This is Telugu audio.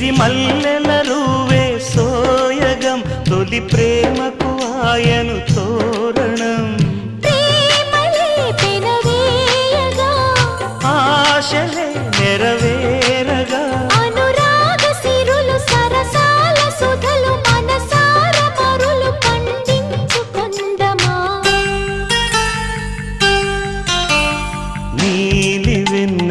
ఇది మల్లెల రూవే సోయగం. తొలి ప్రేమకు ఆయను తోరణం. ఆశలే నెరవేరగా. అనురాగ సిరులు సరసాల సుధలు మనసార నీలి వెన్ను